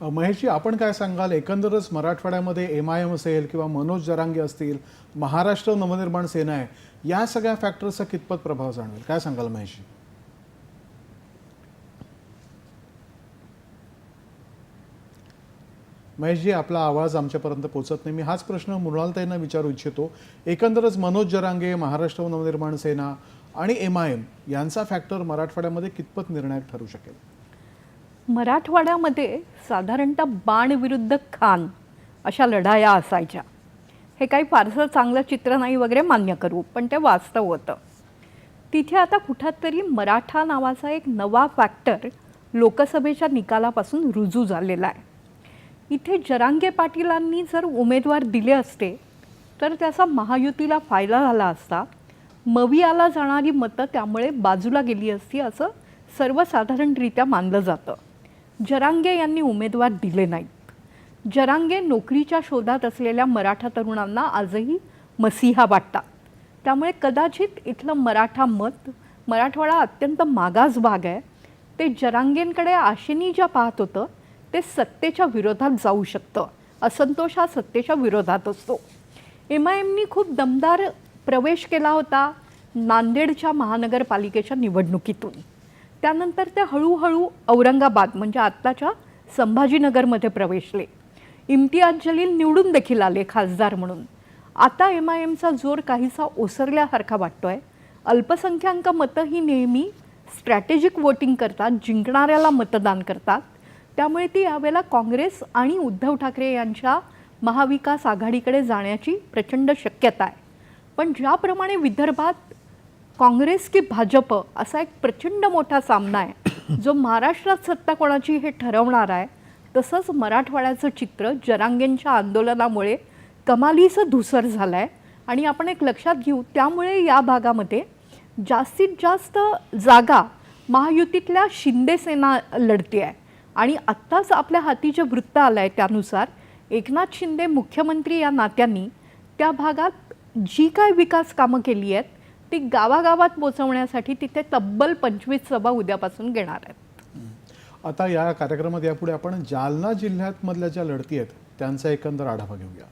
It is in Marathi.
महेशजी आपण काय सांगाल? एकंदरच मराठवाड्यामध्ये एम आय एम असेल किंवा मनोज जरांगे असतील महाराष्ट्र नवनिर्माण सेना आहे या सगळ्या फॅक्टर्सचा कितपत प्रभाव जाणवेल? काय सांगाल महेशजी? महेशजी आपला आवाज आमच्यापर्यंत पोहोचत नाही. मी हाच प्रश्न मृणालताईंना विचारू इच्छितो. एकंदरच मनोज जरांगे महाराष्ट्र नवनिर्माण सेना आणि एम आय एम यांचा फॅक्टर मराठवाड्यामध्ये कितपत निर्णायक ठरू शकेल? मराठवाड्यामध्ये साधारणतः बाण विरुद्ध खान अशा लढाया असायच्या. हे काही फारसं चांगलं चित्र नाही वगैरे मान्य करू पण ते वास्तव होतं. तिथे आता कुठंतरी मराठा नावाचा एक नवा फॅक्टर लोकसभेच्या निकालापासून रुजू झालेला आहे. इथे जरांगे पाटीलांनी जर उमेदवार दिले असते तर त्याचा महायुतीला फायदा झाला असता मवियाला जाणारी मतं त्यामुळे बाजूला गेली असती असं सर्वसाधारणरित्या मानलं जातं. जरांगे यांनी उमेदवार दिले नाहीत. जरांगे नोकरीच्या शोधात असलेल्या मराठा तरुणांना आजही मसिहा वाटतात. त्यामुळे कदाचित इथलं मराठा मत मराठवाडा अत्यंत मागास भाग आहे. ते जरांगेंकडे आशेनी ज्या पाहत होतं ते सत्तेच्या विरोधात जाऊ शकतं. असंतोष हा सत्तेच्या विरोधात असतो. एम आय एमनी खूप दमदार प्रवेश केला होता नांदेडच्या महानगरपालिकेच्या निवडणुकीतून. त्यानंतर ते हळूहळू औरंगाबाद म्हणजे आत्ताच्या संभाजीनगरमध्ये प्रवेशले. इम्तियाज जलील निवडून देखील आले खासदार म्हणून. आता एम आय एमचा जोर काहीसा ओसरल्यासारखा वाटतोय. अल्पसंख्याक मतं ही नेहमी स्ट्रॅटेजिक वोटिंग करतात जिंकणाऱ्याला मतदान करतात. त्यामुळे ती यावेळेला काँग्रेस आणि उद्धव ठाकरे यांच्या महाविकास आघाडीकडे जाण्याची प्रचंड शक्यता आहे. पण ज्याप्रमाणे विदर्भात काँग्रेस की भाजप असा एक प्रचंड मोठा सामना आहे. जो महाराष्ट्रात सत्ता कोणाची हे ठरवणार आहे तसंच मराठवाड्याचं चित्र जरांगेंच्या आंदोलनामुळे कमालीचं धुसर झालं आहे आणि आपण एक लक्षात घेऊ त्यामुळे या भागामध्ये जास्तीत जास्त जागा महायुतीतल्या शिंदे सेना लढते आहे. आणि आत्ताच आपल्या हाती जे वृत्त आलं आहे त्यानुसार एकनाथ शिंदे मुख्यमंत्री या नात्यांनी त्या भागात जी काय विकास कामं केली आहेत ती गावागावात पोचवण्यासाठी तिथे तब्बल पंचवीस सभा उद्यापासून घेणार आहेत. आता या कार्यक्रमात यापुढे आपण जालना जिल्ह्यात मधल्या ज्या लढती आहेत त्यांचा एकंदर आढावा घेऊया.